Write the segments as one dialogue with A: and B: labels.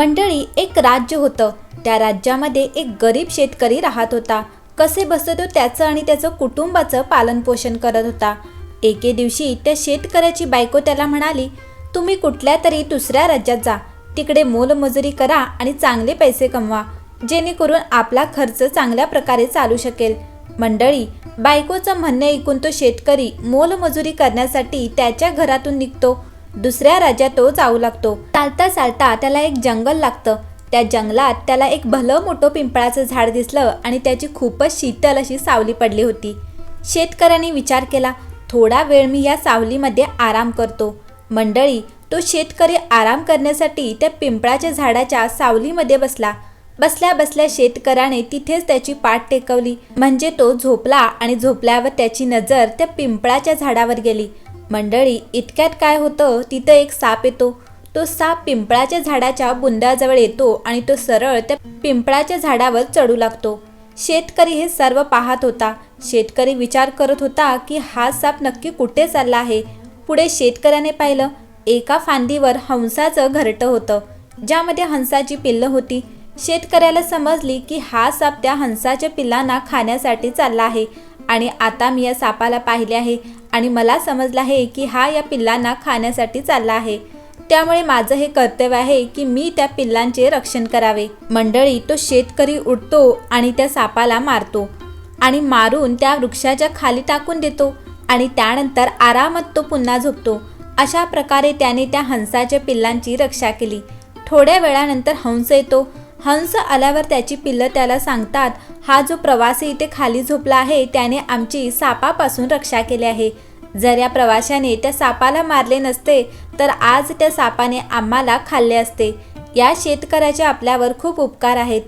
A: मंडळी एक राज्य होतं. त्या राज्यामध्ये एक गरीब शेतकरी राहत होता. कसे बसत तो त्याचं आणि त्याचं कुटुंबाचं पालनपोषण करत होता. एके दिवशी त्या शेतकऱ्याची बायको त्याला म्हणाली तुम्ही कुठल्या तरी दुसऱ्या राज्यात जा. तिकडे मोलमजुरी करा आणि चांगले पैसे कमवा. जेणेकरून आपला खर्च चांगल्या प्रकारे चालू शकेल. मंडळी बायकोचं म्हणणे ऐकून तो शेतकरी मोलमजुरी करण्यासाठी त्याच्या घरातून निघतो. दुसऱ्या राज्यात तो जाऊ लागतो. चालता चालता त्याला एक जंगल लागतं. त्या जंगलात त्याला एक भलं मोठं पिंपळाचं झाड दिसलं आणि त्याची खूपच शीतल अशी सावली पडली होती. शेतकऱ्याने विचार केला थोडा वेळ मी या सावलीमध्ये आराम करतो. मंडळी तो शेतकरी आराम करण्यासाठी त्या पिंपळाच्या झाडाच्या सावलीमध्ये बसला. बसल्या बसल्या शेतकऱ्याने तिथेच त्याची पाठ टेकवली. म्हणजे तो झोपला आणि झोपल्यावर त्याची नजर त्या पिंपळाच्या झाडावर गेली. मंडळी इतक्यात काय होतं? तिथं एक साप येतो. तो साप पिंपळाच्या झाडाच्या बुंद्याजवळ येतो आणि तो सरळ त्या पिंपळाच्या झाडावर चढू लागतो. शेतकरी हे सर्व पाहत होता. शेतकरी विचार करत होता की हा साप नक्की कुठे चालला आहे? पुढे शेतकऱ्याने पाहिलं एका फांदीवर हंसाचं घरटं होतं. ज्यामध्ये हंसाची पिल्लं होती. शेतकऱ्याला समजली की हा साप त्या हंसाच्या पिल्लांना खाण्यासाठी चालला आहे. आणि आता मी या सापाला पाहिले आहे आणि मला समजलं आहे की हा या पिल्लांना खाण्यासाठी चालला आहे. त्यामुळे माझं हे कर्तव्य आहे की मी त्या पिल्लांचे रक्षण करावे. मंडळी तो शेतकरी उठतो आणि त्या सापाला मारतो आणि मारून त्या वृक्षाच्या खाली टाकून देतो आणि त्यानंतर आरामात तो पुन्हा झोपतो. अशा प्रकारे त्याने त्या हंसाच्या पिल्लांची रक्षा केली. थोड्या वेळानंतर हंस येतो हंस आल्यावर त्याची पिल्लं त्याला सांगतात हा जो प्रवासी इथे खाली झोपला आहे त्याने आमची सापापासून रक्षा केली आहे. जर या प्रवाशाने त्या सापाला मारले नसते तर आज त्या सापाने आम्हाला खाल्ले असते. या शेतकऱ्याचे आपल्यावर खूप उपकार आहेत.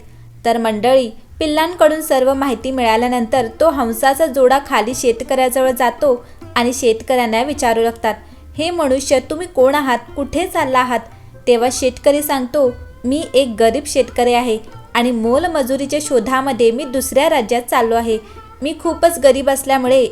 A: तर मंडळी पिल्लांकडून सर्व माहिती मिळाल्यानंतर तो हंसाचा जोडा खाली शेतकऱ्याजवळ जातो आणि शेतकऱ्यांना विचारू लागतात हे मनुष्य तुम्ही कोण आहात? कुठे चालला आहात? तेव्हा शेतकरी सांगतो मी एक गरीब शेतकरी आहे आणि मोलमजुरीच्या शोधामध्ये मी दुसऱ्या राज्यात चाललो आहे. मी खूपच गरीब असल्यामुळे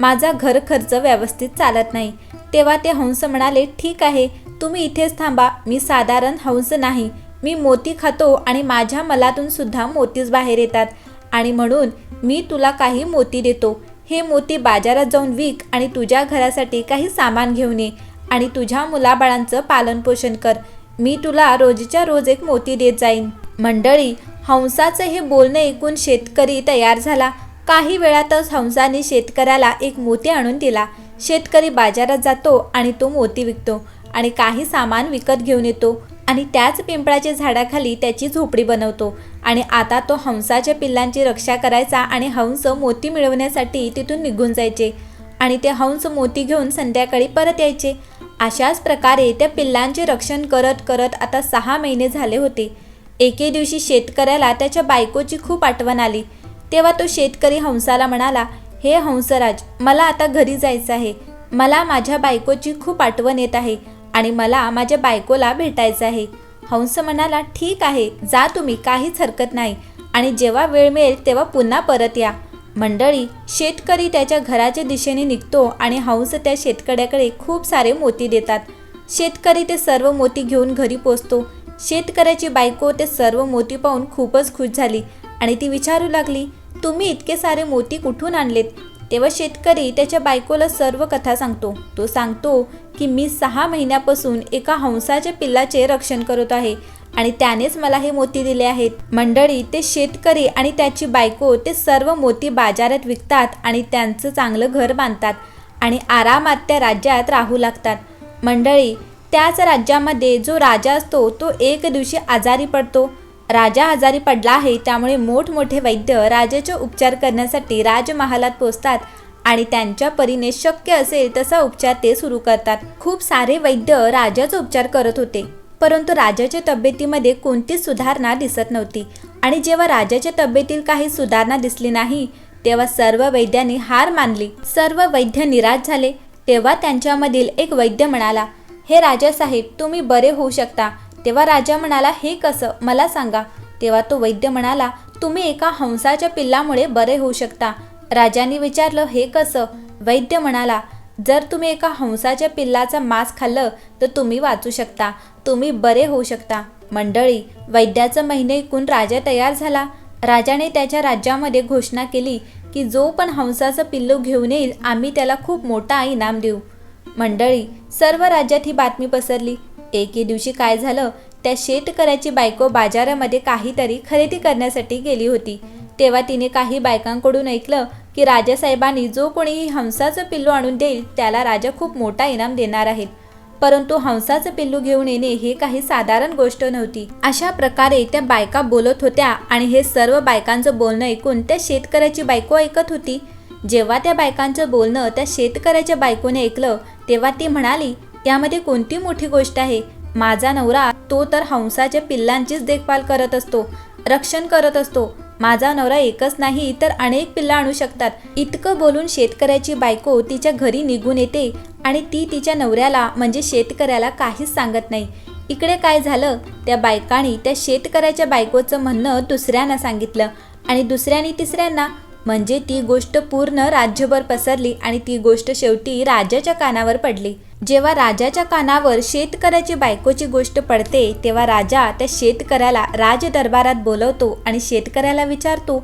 A: माझा घर खर्च व्यवस्थित चालत नाही. तेव्हा ते हंस म्हणाले ठीक आहे तुम्ही इथेच थांबा. मी साधारण हंस नाही. मी मोती खातो आणि माझ्या मलातून सुद्धा मोतीच बाहेर येतात. आणि म्हणून मी तुला काही मोती देतो. हे मोती बाजारात जाऊन विक आणि तुझ्या घरासाठी काही सामान घेऊन ये आणि तुझ्या मुलाबाळांचं पालनपोषण कर. मी तुला रोजच्या रोज एक मोती देत जाईन. मंडळी हंसाचं हे बोलणं ऐकून शेतकरी तयार झाला. काही वेळातच हंसाने शेतकऱ्याला एक मोती आणून दिला. शेतकरी बाजारात जातो आणि तो मोती विकतो आणि काही सामान विकत घेऊन येतो आणि त्याच पिंपळाच्या झाडाखाली त्याची झोपडी बनवतो आणि आता तो हंसाच्या पिल्लांची रक्षा करायचा आणि हंस मोती मिळवण्यासाठी तिथून निघून जायचे आणि ते हंस मोती घेऊन संध्याकाळी परत यायचे. अशाच प्रकारे त्या पिल्लांचे रक्षण करत करत आता सहा महिने झाले होते. एके दिवशी शेतकऱ्याला त्याच्या बायकोची खूप आठवण आली. तेव्हा तो शेतकरी हंसाला म्हणाला हे हंसराज मला आता घरी जायचं आहे. मला माझ्या बायकोची खूप आठवण येत आहे आणि मला माझ्या बायकोला भेटायचं आहे. हंस म्हणाला ठीक आहे जा तुम्ही काहीच हरकत नाही. आणि जेव्हा वेळ मिळेल तेव्हा पुन्हा परत या. मंडळी शेतकरी त्याच्या घराच्या दिशेने निघतो आणि हंस त्या शेतकऱ्याकडे खूप सारे मोती देतात. शेतकरी ते सर्व मोती घेऊन घरी पोचतो. शेतकऱ्याची बायको ते सर्व मोती पाहून खूपच खुश झाली आणि ती विचारू लागली तुम्ही इतके सारे मोती कुठून आणलेत? तेव्हा शेतकरी त्याच्या बायकोला सर्व कथा सांगतो. तो सांगतो की मी सहा महिन्यापासून एका हंसाच्या पिल्लाचे रक्षण करत आहे आणि त्यानेच मला हे मोती दिले आहेत. मंडळी ते शेतकरी आणि त्याची बायको ते सर्व मोती बाजारात विकतात आणि त्यांचं चांगलं घर बांधतात आणि आरामात त्या राज्यात राहू लागतात. मंडळी त्याच राज्यामध्ये जो राजा असतो तो एक दिवशी आजारी पडतो. राजा आजारी पडला आहे त्यामुळे मोठमोठे वैद्य राजाचे उपचार करण्यासाठी राजमहालात पोचतात आणि त्यांच्या परीने शक्य असेल तसा उपचार ते सुरू करतात. खूप सारे वैद्य राजाचा उपचार करत होते. परंतु राजाच्या तब्येतीमध्ये कोणतीच सुधारणा दिसत नव्हती. आणि जेव्हा राजाच्या तब्येतील काही सुधारणा दिसली नाही तेव्हा सर्व वैद्यांनी हार मानली. सर्व वैद्य निराश झाले. तेव्हा त्यांच्यामधील एक वैद्य म्हणाला हे राजासाहेब तुम्ही बरे होऊ शकता. तेव्हा राजा म्हणाला हे कसं? मला सांगा. तेव्हा तो वैद्य म्हणाला तुम्ही एका हंसाच्या पिल्लामुळे बरे होऊ शकता. राजाने विचारलं हे कसं? वैद्य म्हणाला जर तुम्ही एका हंसाच्या पिल्लाचा मांस खाल्लं तर तुम्ही वाचू शकता. तुम्ही बरे होऊ शकता. मंडळी वैद्याचं महिने ऐकून राजा तयार झाला. राजाने त्याच्या राज्यामध्ये घोषणा केली की जो पण हंसाचं पिल्लू घेऊन येईल आम्ही त्याला खूप मोठा इनाम देऊ. मंडळी सर्व राज्यात ही बातमी पसरली. एके दिवशी काय झालं? त्या शेतकऱ्याची बायको बाजारामध्ये काहीतरी खरेदी करण्यासाठी गेली होती. तेव्हा तिने काही बायकांकडून ऐकलं की राजासाहेबांनी जो कोणीही हंसाचं पिल्लू आणून देईल त्याला राजा खूप मोठा इनाम देणार आहेत. परंतु हंसाचं पिल्लू घेऊन येणे हे काही साधारण गोष्ट नव्हती. अशा प्रकारे त्या बायका बोलत होत्या आणि हे सर्व बायकांचं बोलणं ऐकून त्या शेतकऱ्याची बायको ऐकत होती. जेव्हा त्या बायकांचं बोलणं त्या शेतकऱ्याच्या बायकोने ऐकलं तेव्हा ती म्हणाली यामध्ये कोणती मोठी गोष्ट आहे? माझा नवरा तो तर हंसाच्या पिल्लांचीच देखभाल करत असतो रक्षण करत असतो. माझा नवरा एकच नाही तर अनेक पिल्ला आणू शकतात. इतकं बोलून शेतकऱ्याची बायको तिच्या घरी निघून येते आणि ती तिच्या नवऱ्याला म्हणजे शेतकऱ्याला काहीच सांगत नाही. इकडे काय झालं? त्या बायकांनी त्या शेतकऱ्याच्या बायकोचं म्हणणं दुसऱ्यांना सांगितलं आणि दुसऱ्याने तिसऱ्यांना म्हणजे ती गोष्ट पूर्ण राज्यभर पसरली आणि ती गोष्ट शेवटी राजाच्या कानावर पडली. जेव्हा राजाच्या कानावर शेतकऱ्याची बायकोची गोष्ट पडते तेव्हा राजा त्या शेतकऱ्याला राजदरबारात बोलवतो आणि शेतकऱ्याला विचारतो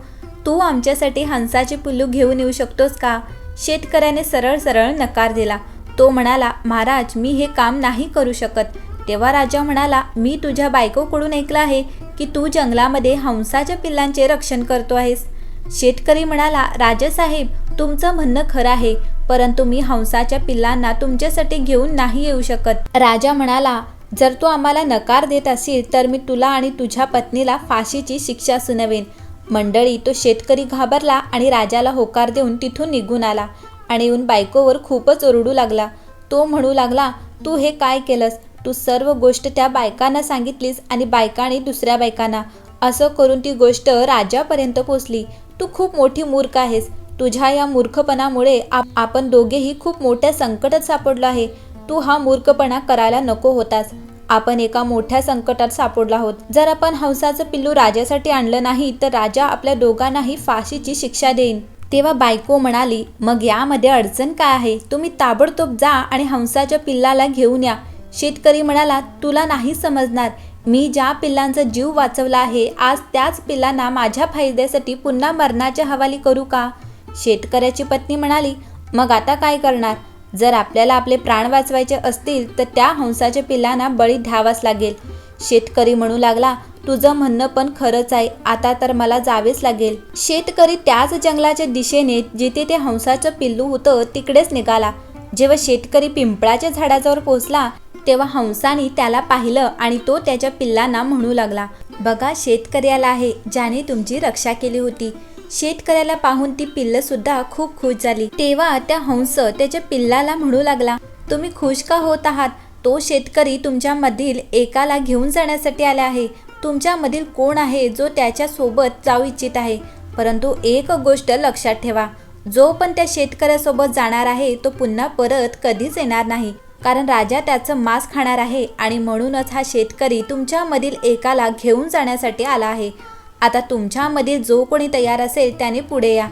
A: तू आमच्यासाठी हंसाचे पिल्लू घेऊन येऊ शकतोस का? शेतकऱ्याने सरळ सरळ नकार दिला. तो म्हणाला महाराज मी हे काम नाही करू शकत. तेव्हा राजा म्हणाला मी तुझ्या बायकोकडून ऐकलं आहे की तू जंगलामध्ये हंसाच्या पिल्लांचे रक्षण करतो आहेस. शेतकरी म्हणाला राजेसाहेब तुमचं म्हणणं खरं आहे परंतु मी हंसाच्या पिल्लांना तुमच्यासाठी घेऊन नाही येऊ शकत. राजा म्हणाला जर तू आम्हाला नकार देत असेल तर मी तुला आणि तुझ्या पत्नीला फाशीची शिक्षा सुनवेन. मंडळी तो शेतकरी घाबरला आणि राजाला होकार देऊन तिथून निघून आला आणि येऊन बायकोवर खूपच ओरडू लागला. तो म्हणू लागला तू हे काय केलंस? तू सर्व गोष्ट त्या बायकांना सांगितलीस आणि बायकांनी दुसऱ्या बायकांना. असं करून ती गोष्ट राजापर्यंत पोचली. तू खूप मोठी मूर्ख आहेस. तुझ्या या मूर्खपणामुळे आप- आपण दोघेही खूप मोठ्या संकटात सापडलो आहे. तू हा मूर्खपणा करायला नको होतास. आपण एका मोठ्या संकटात सापडला आहोत. जर आपण हंसाचं पिल्लू राजासाठी आणलं नाही तर राजा आपल्या दोघांनाही फाशीची शिक्षा देईन. तेव्हा बायको म्हणाली मग यामध्ये अडचण काय आहे? तुम्ही ताबडतोब जा आणि हंसाच्या पिल्लाला घेऊन या शेतकरी म्हणाला तुला नाही समजणार. मी ज्या पिल्लांचा जीव वाचवला आहे आज त्याच पिल्लांना माझ्या फायद्यासाठी पुन्हा मरणाच्या हवाली करू का? शेतकऱ्याची पत्नी म्हणाली मग आता काय करणार? जर आपल्याला आपले प्राण वाचवायचे असतील तर त्या हंसाच्या पिल्लांना बळी द्यावाच लागेल. शेतकरी म्हणू लागला तुझं म्हणणं पण खरंच आहे आता तर मला जावेच लागेल. शेतकरी त्याच जंगलाच्या दिशेने जिथे ते हंसाचं पिल्लू होतं तिकडेच निघाला. जेव्हा शेतकरी पिंपळाच्या झाडाजवळ पोहोचला तेव्हा हंसाने त्याला पाहिलं आणि तो त्याच्या पिल्लांना म्हणू लागला बघा शेतकऱ्याला आहे ज्याने तुमची रक्षा केली होती. शेतकऱ्याला पाहून ती पिल्ल सुद्धा खूप खुश झाली. तेव्हा त्या हंस त्याच्या पिल्लाला म्हणू लागला तुम्ही खुश का होत आहात? तो शेतकरी तुमच्यामधील एकाला घेऊन जाण्यासाठी आला आहे. तुमच्यामधील कोण आहे जो त्याच्या सोबत जाऊ इच्छित आहे? परंतु एक गोष्ट लक्षात ठेवा जो पण त्या शेतकऱ्यासोबत जाणार आहे तो पुन्हा परत कधीच येणार नाही. कारण राजा त्याचं मांस खाणार आहे आणि म्हणूनच हा शेतकरी तुमच्यामधील एकाला घेऊन जाण्यासाठी आला आहे. आता तुमच्यामधील जो कोणी तयार असेल त्याने पुढे या.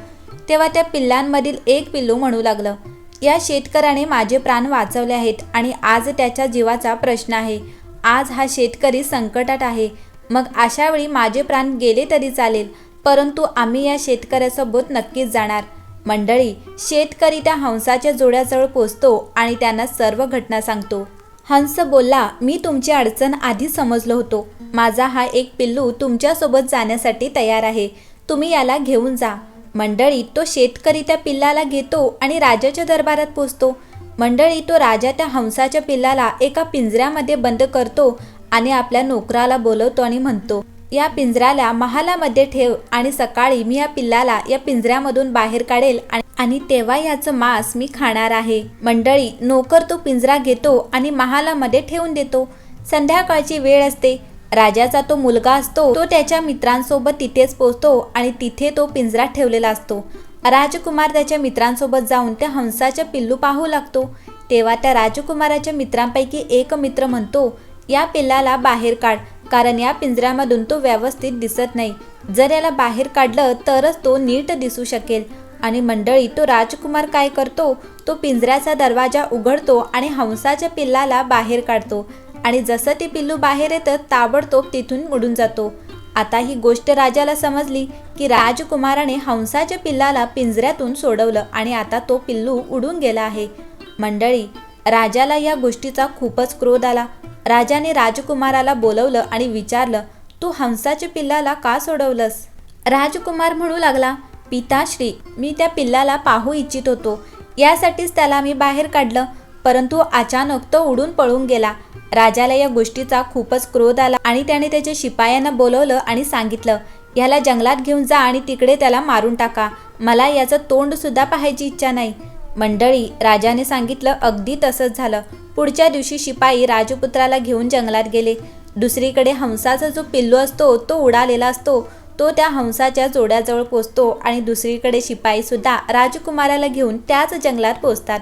A: तेव्हा त्या पिल्लांमधील एक पिल्लू म्हणू लागलं. या शेतकऱ्याने माझे प्राण वाचवले आहेत आणि आज त्याच्या जीवाचा प्रश्न आहे. आज हा शेतकरी संकटात आहे. मग अशावेळी माझे प्राण गेले तरी चालेल परंतु आम्ही या शेतकऱ्यासोबत नक्कीच जाणार. मंडळी शेतकरी त्या हंसाच्या जोड्याजवळ पोचतो आणि त्यांना सर्व घटना सांगतो. हंस बोलला मी तुमची अडचण आधी समजलो होतो. माझा हा एक पिल्लू तुमच्यासोबत जाण्यासाठी तयार आहे. तुम्ही याला घेऊन जा. मंडळी तो शेतकरी त्या पिल्लाला घेतो आणि राजाच्या दरबारात पोचतो. मंडळी तो राजा त्या हंसाच्या पिल्लाला एका पिंजऱ्यामध्ये बंद करतो आणि आपल्या नोकराला बोलवतो आणि म्हणतो या पिंजऱ्याला महालामध्ये ठेव आणि सकाळी मी या पिल्लाला या पिंजऱ्यामधून बाहेर काढेल आणि आणि तेव्हा याचं मांस मी खाणार आहे. मंडळी नोकर तो पिंजरा घेतो आणि महालामध्ये ठेवून देतो. संध्याकाळची वेळ असते. राजाचा तो मुलगा असतो तो त्याच्या मित्रांसोबत तिथेच पोचतो आणि तिथे तो पिंजरा ठेवलेला असतो. राजकुमार त्याच्या मित्रांसोबत जाऊन त्या हंसाच्या पिल्लू पाहू लागतो. तेव्हा त्या राजकुमाराच्या मित्रांपैकी एक मित्र म्हणतो या पिल्लाला बाहेर काढ. कारण या पिंजऱ्यामधून तो व्यवस्थित दिसत नाही. जर याला बाहेर काढलं तरच तो नीट दिसू शकेल. आणि मंडळी तो राजकुमार काय करतो? तो पिंजऱ्याचा दरवाजा उघडतो आणि हंसाच्या पिल्लाला बाहेर काढतो. आणि जसं ते पिल्लू बाहेर येतं ताबडतोब तिथून उडून जातो. आता ही गोष्ट राजाला समजली की राजकुमाराने हंसाच्या पिल्लाला पिंजऱ्यातून सोडवलं आणि आता तो पिल्लू उडून गेला आहे. मंडळी राजाला या गोष्टीचा खूपच क्रोध आला. राजाने राजकुमाराला बोलवलं आणि विचारलं तू हंसाच्या पिल्लाला का सोडवलंस? राजकुमार म्हणू लागला पिताश्री मी त्या पिल्लाला पाहू इच्छित होतो. यासाठीच त्याला मी बाहेर काढलं परंतु अचानक तो उडून पळून गेला. राजाला या गोष्टीचा खूपच क्रोध आला आणि त्याने त्याच्या शिपायांना बोलवलं आणि सांगितलं याला जंगलात घेऊन जा आणि तिकडे त्याला मारून टाका. मला याचं तोंड सुद्धा पाहायची इच्छा नाही. मंडळी राजाने सांगितलं अगदी तसंच झालं. पुढच्या दिवशी शिपाई राजपुत्राला घेऊन जंगलात गेले. दुसरीकडे हंसाचा जो पिल्लू असतो तो उडालेला असतो. तो त्या हंसाच्या जोड्याजवळ पोचतो आणि दुसरीकडे शिपाई सुद्धा राजकुमाराला घेऊन त्याच जंगलात पोचतात.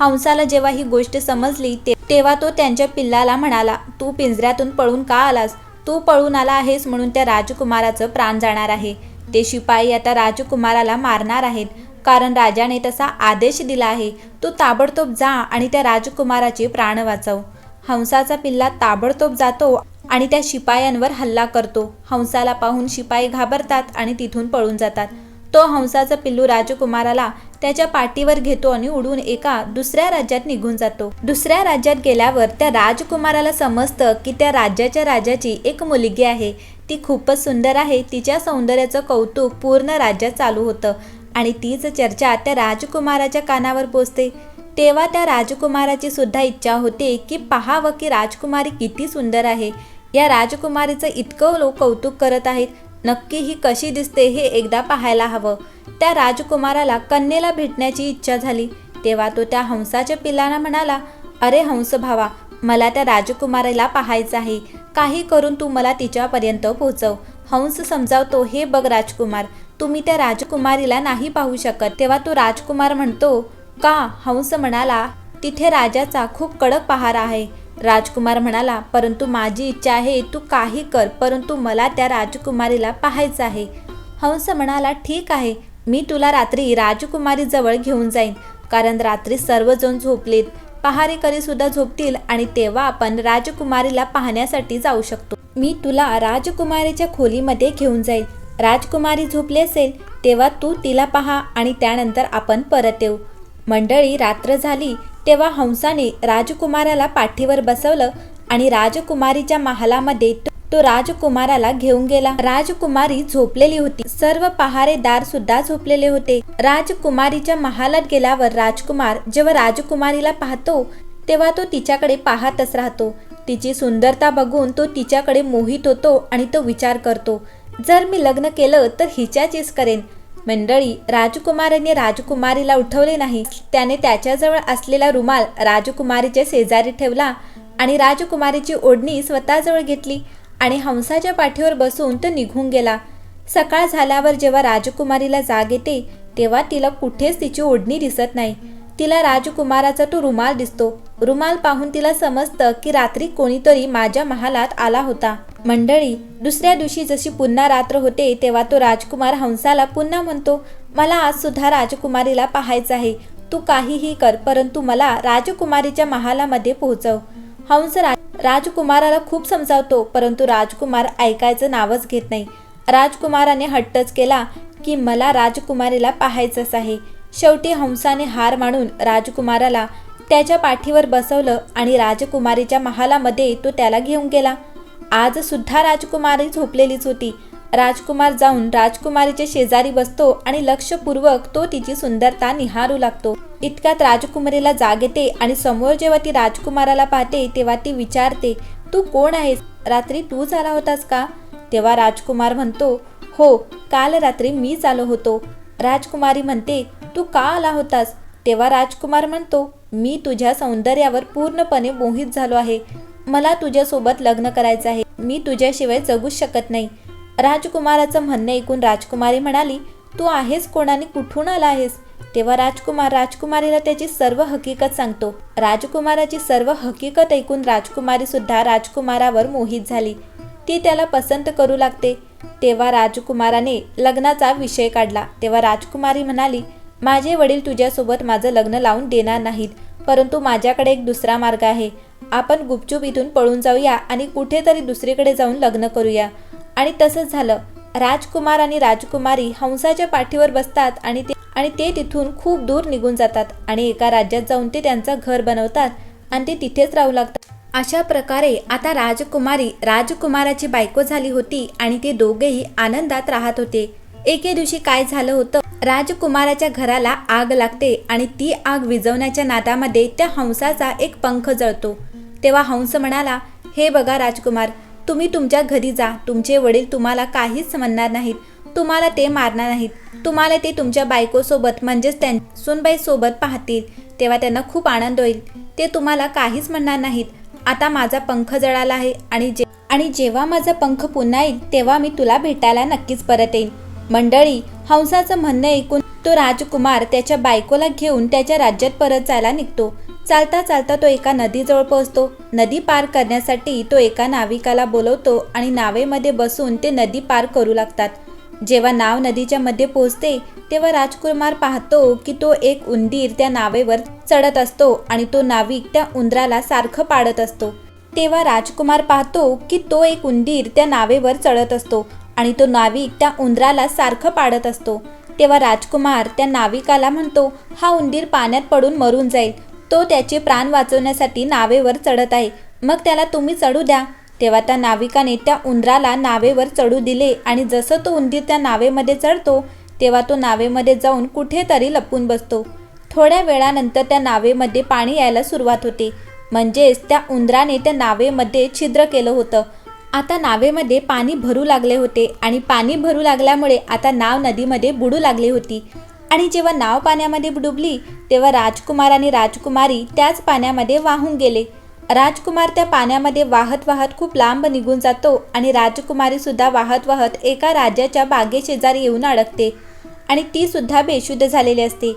A: हंसाला जेव्हा ही गोष्ट समजली ते तेव्हा तो त्यांच्या पिल्लाला म्हणाला तू पिंजऱ्यातून पळून का आलास? तू पळून आला आहेस म्हणून त्या राजकुमाराचं प्राण जाणार आहे ते शिपाई आता राजकुमाराला मारणार आहेत. कारण राजाने तसा आदेश दिला आहे. तू ताबडतोब जा आणि त्या राजकुमाराचे प्राण वाचव. हंसाचा पिल्ला ताबडतोब जातो आणि त्या शिपायांवर हल्ला करतो. हंसाला पाहून शिपाई घाबरतात आणि तिथून पळून जातात. तो हंसाचा पिल्लू राजकुमाराला त्याच्या पाठीवर घेतो आणि उडून एका दुसऱ्या राज्यात निघून जातो. दुसऱ्या राज्यात गेल्यावर त्या राजकुमाराला समजतं की त्या राज्याच्या राजाची एक मुलगी आहे. ती खूपच सुंदर आहे. तिच्या सौंदर्याचं कौतुक पूर्ण राज्यात चालू होतं. आणि तीच चर्चा त्या राजकुमाराच्या कानावर पोचते. तेव्हा त्या राजकुमाराची सुद्धा इच्छा होते की पहावं की राजकुमारी किती सुंदर आहे. या राजकुमारीचं इतकं लोक कौतुक करत आहेत. नक्की ही कशी दिसते हे एकदा पाहायला हवं. त्या राजकुमाराला कन्येला भेटण्याची इच्छा झाली. तेव्हा तो त्या हंसाच्या पिल्लांना म्हणाला अरे हंस भावा मला त्या राजकुमारीला पाहायचं आहे. काही करून तू मला तिच्यापर्यंत पोहोचव हंस समजावतो हे बघ राजकुमार तुम्ही त्या राजकुमारीला नाही पाहू शकत. तेव्हा तो राजकुमार म्हणतो का हंस म्हणाला तिथे राजाचा खूप कडक पहार आहे. राजकुमार म्हणाला परंतु माझी इच्छा आहे तू काही कर परंतु मला त्या राजकुमारीला पाहायचं आहे. हंस म्हणाला ठीक आहे मी तुला रात्री राजकुमारीजवळ घेऊन जाईन. कारण रात्री सर्वजण झोपलेत. पहारेकरी सुद्धा झोपतील आणि तेव्हा आपण राजकुमारीला पाहण्यासाठी जाऊ शकतो. मी तुला राजकुमारीच्या खोलीमध्ये घेऊन जाईल राजकुमारी झोपली असेल तेव्हा तू तिला पहा आणि त्यानंतर आपण परत येऊ. मंडळी रात्र झाली तेव्हा हंसाने राजकुमाराला पाठीवर बसवलं आणि राजकुमारीच्या महालामध्ये तो- तो राजकुमाराला घेऊन गेला. राजकुमारी झोपलेली होती. सर्व पहारेदार सुद्धा झोपलेले होते. राजकुमारीच्या महालात गेल्यावर राजकुमार जेव्हा राजकुमारीला पाहतो तेव्हा तो तिच्याकडे पाहतच राहतो. तिची सुंदरता बघून तो तिच्याकडे मोहित होतो आणि तो विचार करतो. जर मी लग्न केलं तर हिच्याचीच करेन. मंडळी राजकुमारीने राजकुमारीला उठवले नाही. त्याने त्याच्याजवळ असलेला रुमाल राजकुमारीच्या शेजारी ठेवला आणि राजकुमारीची ओढणी स्वतःजवळ घेतली आणि हंसाच्या पाठीवर बसून तो निघून गेला. सकाळ झाल्यावर जेव्हा राजकुमारीला जाग येते तेव्हा तिला कुठेच तिची ओढणी दिसत नाही. तिला राजकुमाराचा तो रुमाल दिसतो. रुमाल पाहून तिला समजतं की रात्री कोणीतरी माझ्या महालात आला होता. मंडळी दुसऱ्या दिवशी जशी पुन्हा रात्र होते तेव्हा तो राजकुमार हंसाला पुन्हा म्हणतो मला आज सुद्धा राजकुमारीला पाहायचं आहे. तू काहीही कर परंतु मला राजकुमारीच्या महालामध्ये पोहोचव. हंस राज राजकुमाराला खूप समजावतो परंतु राजकुमार ऐकायचं नावच घेत नाही. राजकुमाराने हट्टच केला की मला राजकुमारीला पाहायचंच आहे. शेवटी हंसाने हार मानून राजकुमाराला त्याच्या पाठीवर बसवलं आणि राजकुमारीच्या महालामध्ये तो त्याला घेऊन गेला. आज सुद्धा राजकुमारी झोपलेलीच होती. राजकुमार जाऊन राजकुमारीच्या शेजारी बसतो आणि लक्षपूर्वक तो तिची सुंदरता निहारू लागतो. इतक्यात राजकुमारीला जाग येते आणि समोर जेव्हा ती राजकुमाराला पाहते तेव्हा ती विचारते तू कोण आहेस? रात्री तूच आला होतास का? तेव्हा राजकुमार म्हणतो हो काल रात्री मीच आलो होतो. राजकुमारी म्हणते तू का आला होतास? तेव्हा राजकुमार म्हणतो मी तुझ्या सौंदर्यावर पूर्णपणे मोहित झालो आहे. मला तुझ्यासोबत लग्न करायचं आहे. मी तुझ्याशिवाय जगूच शकत नाही. राजकुमाराचं म्हणणं ऐकून राजकुमारी म्हणाली तू आहेस कोणाने? कुठून आला आहेस? तेव्हा राजकुमार राजकुमारीला त्याची सर्व हकीकत सांगतो. राजकुमाराची सर्व हकीकत ऐकून राजकुमारी सुद्धा राजकुमारावर मोहित झाली. ती त्याला पसंत करू लागते. तेव्हा राजकुमाराने लग्नाचा विषय काढला. तेव्हा राजकुमारी म्हणाली माझे वडील तुझ्यासोबत माझं लग्न लावून देणार नाहीत परंतु माझ्याकडे एक दुसरा मार्ग आहे. आपण गुपचूप इथून पळून जाऊया आणि कुठेतरी दुसरीकडे जाऊन लग्न करूया. आणि तसंच झालं. राजकुमार आणि राजकुमारी हंसाच्या पाठीवर बसतात आणि ते आणि ते तिथून खूप दूर निघून जातात आणि एका राज्यात जाऊन ते त्यांचं घर बनवतात आणि ते तिथेच राहू लागतात. अशा प्रकारे आता राजकुमारी राजकुमाराची बायको झाली होती आणि ते दोघेही आनंदात राहत होते. एके दिवशी काय झालं होतं? राजकुमाराच्या घराला आग लागते आणि ती आग विझवण्याच्या नादामध्ये त्या हंसाचा एक पंख जळतो. तेव्हा हंस म्हणाला हे बघा राजकुमार तुम्ही तुमच्या घरी जा. तुमचे वडील तुम्हाला काहीच म्हणणार नाहीत. तुम्हाला ते मारणार नाहीत. तुम्हाला ते तुमच्या बायकोसोबत म्हणजेच त्यां सुनबाईसोबत पाहतील. तेव्हा त्यांना खूप आनंद होईल. ते तुम्हाला काहीच म्हणणार नाहीत. आता माझा पंख जळाला आहे आणि जे आणि जेव्हा माझा पंख पुन्हा येईल तेव्हा मी तुला भेटायला नक्कीच परत येईल मंडळी हंसाचं म्हणणं ऐकून तो राजकुमार त्याच्या बायकोला घेऊन त्याच्या राज्यात परत जायला निघतो. चालता चालता तो एका नदीजवळ पोहोचतो. नदी पार करण्यासाठी तो एका नाविकाला बोलवतो आणि नावेमध्ये बसून ते नदी पार करू लागतात. जेव्हा नाव नदीच्या मध्ये पोहोचते तेव्हा राजकुमार पाहतो की तो एक उंदीर त्या नावेवर चढत असतो आणि तो नाविक त्या उंदराला सारखं पाडत असतो. तेव्हा राजकुमार पाहतो की तो एक उंदीर त्या नावेवर चढत असतो आणि तो नाविक त्या उंदराला सारखं पाडत असतो. तेव्हा राजकुमार त्या नाविकाला म्हणतो हा उंदीर पाण्यात पडून मरून जाईल. तो त्याचे प्राण वाचवण्यासाठी नावेवर चढत आहे. मग त्याला तुम्ही चढू द्या. तेव्हा त्या नाविकाने त्या उंदराला नावेवर चढू दिले आणि जसं तो उंदीर त्या नावेमध्ये चढतो तेव्हा तो नावेमध्ये जाऊन कुठेतरी लपून बसतो. थोड्या वेळानंतर त्या नावेमध्ये पाणी यायला सुरुवात होते. म्हणजेच त्या उंदराने त्या नावेमध्ये छिद्र केलं होतं. आता नावेमध्ये पाणी भरू लागले होते आणि पाणी भरू लागल्यामुळे आता नाव नदीमध्ये बुडू लागली होती. आणि जेव्हा नाव पाण्यामध्ये बुडुबली तेव्हा राजकुमार आणि राजकुमारी त्याच पाण्यामध्ये वाहून गेले. राजकुमार त्या पाण्यामध्ये वाहत वाहत खूप लांब निघून जातो आणि राजकुमारी सुद्धा वाहत वाहत एका राजाच्या बागेशेजारी येऊन अडकते आणि ती सुद्धा बेशुद्ध झालेली असते.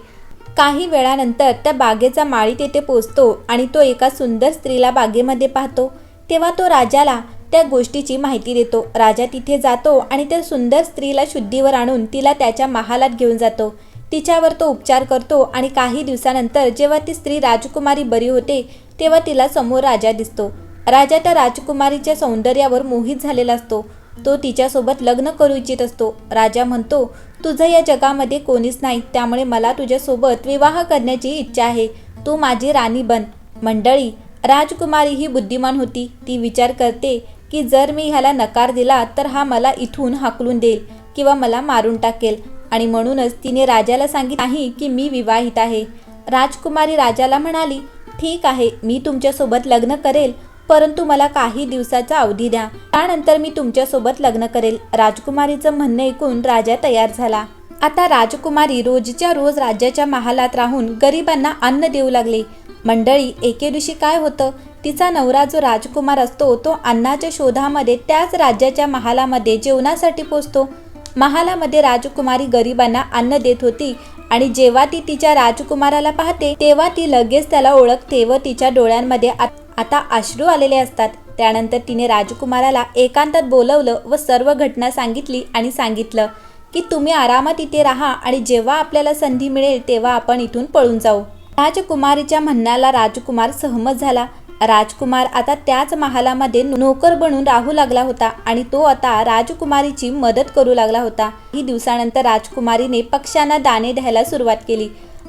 A: काही वेळानंतर त्या बागेचा माळी तेथे पोचतो आणि तो एका सुंदर स्त्रीला बागेमध्ये पाहतो. तेव्हा तो राजाला त्या गोष्टीची माहिती देतो. राजा तिथे जातो आणि त्या सुंदर स्त्रीला शुद्धीवर आणून तिला त्याच्या महालात घेऊन जातो. तिच्यावर तो उपचार करतो आणि काही दिवसानंतर जेव्हा ती स्त्री राजकुमारी बरी होते तेव्हा तिला समोर राजा दिसतो. राजा त्या राजकुमारीच्या सौंदर्यावर मोहित झालेला असतो. तो तिच्यासोबत लग्न करू इच्छित असतो. राजा म्हणतो तुझं या जगामध्ये कोणीच नाही. त्यामुळे मला तुझ्यासोबत विवाह करण्याची इच्छा आहे. तू माझी राणी बन. मंडळी राजकुमारी ही बुद्धिमान होती. ती विचार करते की जर मी ह्याला नकार दिला तर हा मला इथून हाकलून देईल किंवा मला मारून टाकेल. आणि म्हणूनच तिने राजाला सांगितले नाही की मी विवाहित आहे. राजकुमारी राजाला म्हणाली ठीक आहे मी तुमच्यासोबत लग्न करेल परंतु मला काही दिवसाचा अवधी द्या. त्यानंतर मी तुमच्यासोबत लग्न करेल. राजकुमारीचं म्हणणं ऐकून राजा तयार झाला. आता राजकुमारी रोजच्या रोज राज्याच्या महालात राहून गरिबांना अन्न देऊ लागले. मंडळी एके दिवशी काय होतं? तिचा नवरा जो राजकुमार असतो तो अन्नाच्या शोधामध्ये त्याच राज्याच्या महालामध्ये जेवणासाठी पोचतो. महालामध्ये राजकुमारी गरिबांना अन्न देत होती आणि जेव्हा ती तिच्या राजकुमाराला पाहते तेव्हा ती लगेच त्याला ओळखते व तिच्या डोळ्यांमध्ये आत- आता अश्रू आलेले असतात. त्यानंतर तिने राजकुमाराला एकांतात बोलवलं व सर्व घटना सांगितली आणि सांगितलं की तुम्ही आरामात इथे राहा आणि जेव्हा आपल्याला संधी मिळेल तेव्हा आपण इथून पळून जाऊ. राजकुमारीच्या म्हणण्याला राजकुमार सहमत झाला. राजकुमार आता त्याच महालामध्ये नोकर बनून राहू लागला होता आणि तो आता राजकुमारीची मदत करू लागला होता. काही दिवसानंतर राजकुमारीने पक्ष्यांना दाणे द्यायला सुरुवात केली.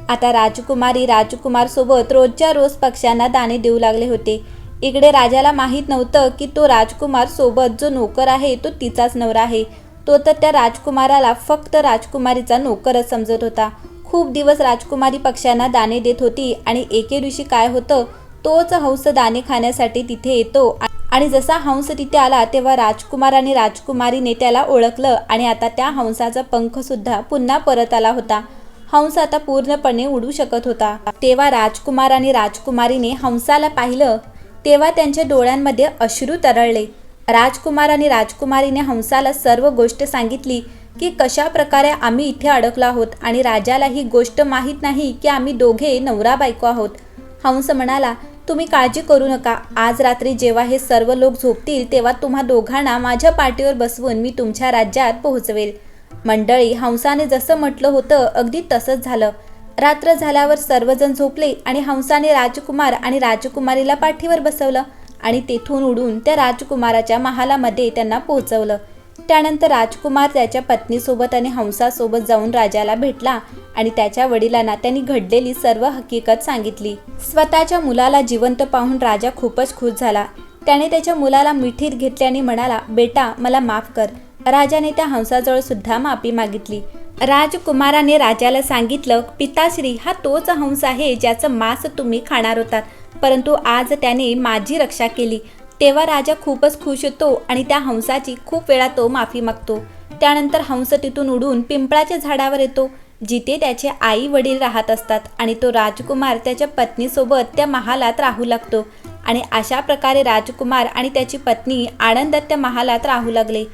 A: आता राजकुमारी राजकुमार सोबत रोजच्या रोज पक्ष्यांना दाणे देऊ लागले होते. इकडे राजाला माहीत नव्हतं की तो राजकुमार सोबत जो नोकर आहे तो तिचाच नवरा आहे. तो तर त्या राजकुमाराला फक्त राजकुमारीचा नोकरच समजत होता. खूप दिवस राजकुमारी पक्ष्यांना दाणे देत होती आणि एके दिवशी काय होतं तोच हंस दाणे खाण्यासाठी तिथे येतो. आणि जसा हंस तिथे आला तेव्हा राजकुमार आणि राजकुमारीने त्याला ओळखलं आणि आता त्या हंसाचा पंख सुद्धा पुन्हा परत आला होता. हंस आता पूर्णपणे उडू शकत होता. तेव्हा राजकुमार आणि राजकुमारीने हंसाला पाहिलं तेव्हा त्यांच्या डोळ्यांमध्ये अश्रू तरळले. राजकुमार आणि राजकुमारीने हंसाला सर्व गोष्ट सांगितली की कशा प्रकारे आम्ही इथे अडकलो आहोत आणि राजाला ही गोष्ट माहीत नाही की आम्ही दोघे नवरा बायको आहोत. हंस म्हणाला तुम्ही काळजी करू नका. आज रात्री जेव्हा हे सर्व लोक झोपतील तेव्हा तुम्हा दोघांना माझ्या पाठीवर बसवून मी तुमच्या राज्यात पोहोचवेल. मंडळी हंसाने जसं म्हटलं होतं अगदी तसंच झालं. रात्र झाल्यावर सर्वजण झोपले आणि हंसाने राजकुमार आणि राजकुमारीला पाठीवर बसवलं आणि तेथून उडून त्या राजकुमाराच्या महालामध्ये त्यांना पोहोचवलं. त्यानंतर राजकुमार त्याच्या पत्नीसोबत आणि हंसासोबत जाऊन राजाला भेटला आणि त्याच्या वडिलांना त्यांनी घडलेली सर्व हकीकत सांगितली. स्वतःच्या मुलाला जिवंत पाहून राजा खूपच खुश झाला. त्याने त्याच्या मुलाला मिठीत घेतले आणि म्हणाला बेटा मला माफ कर. राजाने त्या हंसाजवळ सुद्धा माफी मागितली. राजकुमाराने राजाला सांगितलं पिताश्री हा तोच हंस आहे ज्याचं मांस तुम्ही खाणार होतात परंतु आज त्याने माझी रक्षा केली. तेव्हा राजा खूपच खुश होतो आणि त्या हंसाची खूप वेळा तो माफी मागतो. त्यानंतर हंस तिथून उडून पिंपळाच्या झाडावर येतो जिथे त्याचे आई वडील राहत असतात आणि तो राजकुमार त्याच्या पत्नीसोबत त्या महालात राहू लागतो. आणि अशा प्रकारे राजकुमार आणि त्याची पत्नी आनंदात त्या महालात राहू लागले.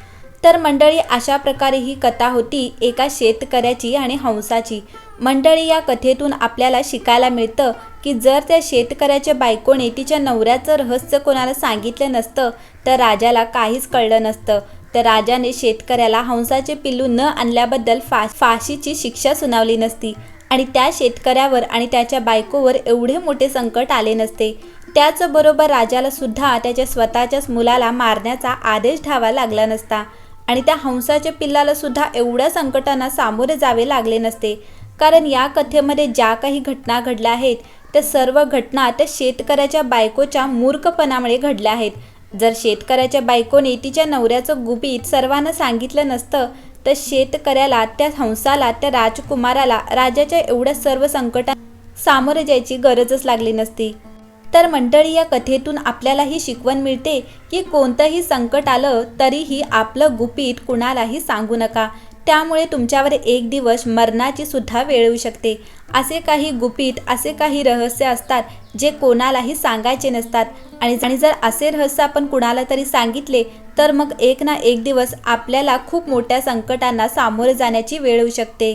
A: तर मंडळी अशा प्रकारे ही कथा होती एका शेतकऱ्याची आणि हंसाची. मंडळी या कथेतून आपल्याला शिकायला मिळतं की जर त्या शेतकऱ्याच्या बायकोने तिच्या नवऱ्याचं रहस्य कोणाला सांगितलं नसतं तर राजाला काहीच कळलं नसतं. तर राजाने शेतकऱ्याला हंसाचे पिल्लू न आणल्याबद्दल फा फाशीची शिक्षा सुनावली नसती आणि त्या शेतकऱ्यावर आणि त्याच्या बायकोवर एवढे मोठे संकट आले नसते. त्याचबरोबर राजाला सुद्धा त्याच्या स्वतःच्याच मुलाला मारण्याचा आदेश ठावा लागला नसता आणि त्या हंसाच्या पिल्लाला सुद्धा एवढ्या संकटांना सामोरे जावे लागले नसते. कारण या कथेमध्ये ज्या काही घटना घडल्या आहेत त्या सर्व घटना त्या शेतकऱ्याच्या बायकोच्या मूर्खपणामुळे घडल्या आहेत. जर शेतकऱ्याच्या बायकोने तिच्या नवऱ्याचं गुपित सर्वांना सांगितलं नसतं तर शेतकऱ्याला त्या हंसाला त्या राजकुमाराला राजाच्या एवढ्या सर्व संकटां सामोरे जायची गरजच लागली नसती. तर मंडळी या कथेतून आपल्याला ही शिकवण मिळते की कोणतंही संकट आलं तरीही आपलं गुपित कुणालाही सांगू नका. त्यामुळे तुमच्यावर एक दिवस मरणाची सुद्धा वेळ येऊ शकते. असे काही गुपित असे काही रहस्य असतात जे कोणालाही सांगायचे नसतात. आणि आणि जर असे रहस्य आपण कुणाला तरी सांगितले तर मग एक ना एक दिवस आपल्याला खूप मोठ्या संकटांना सामोरे जाण्याची वेळ येऊ शकते.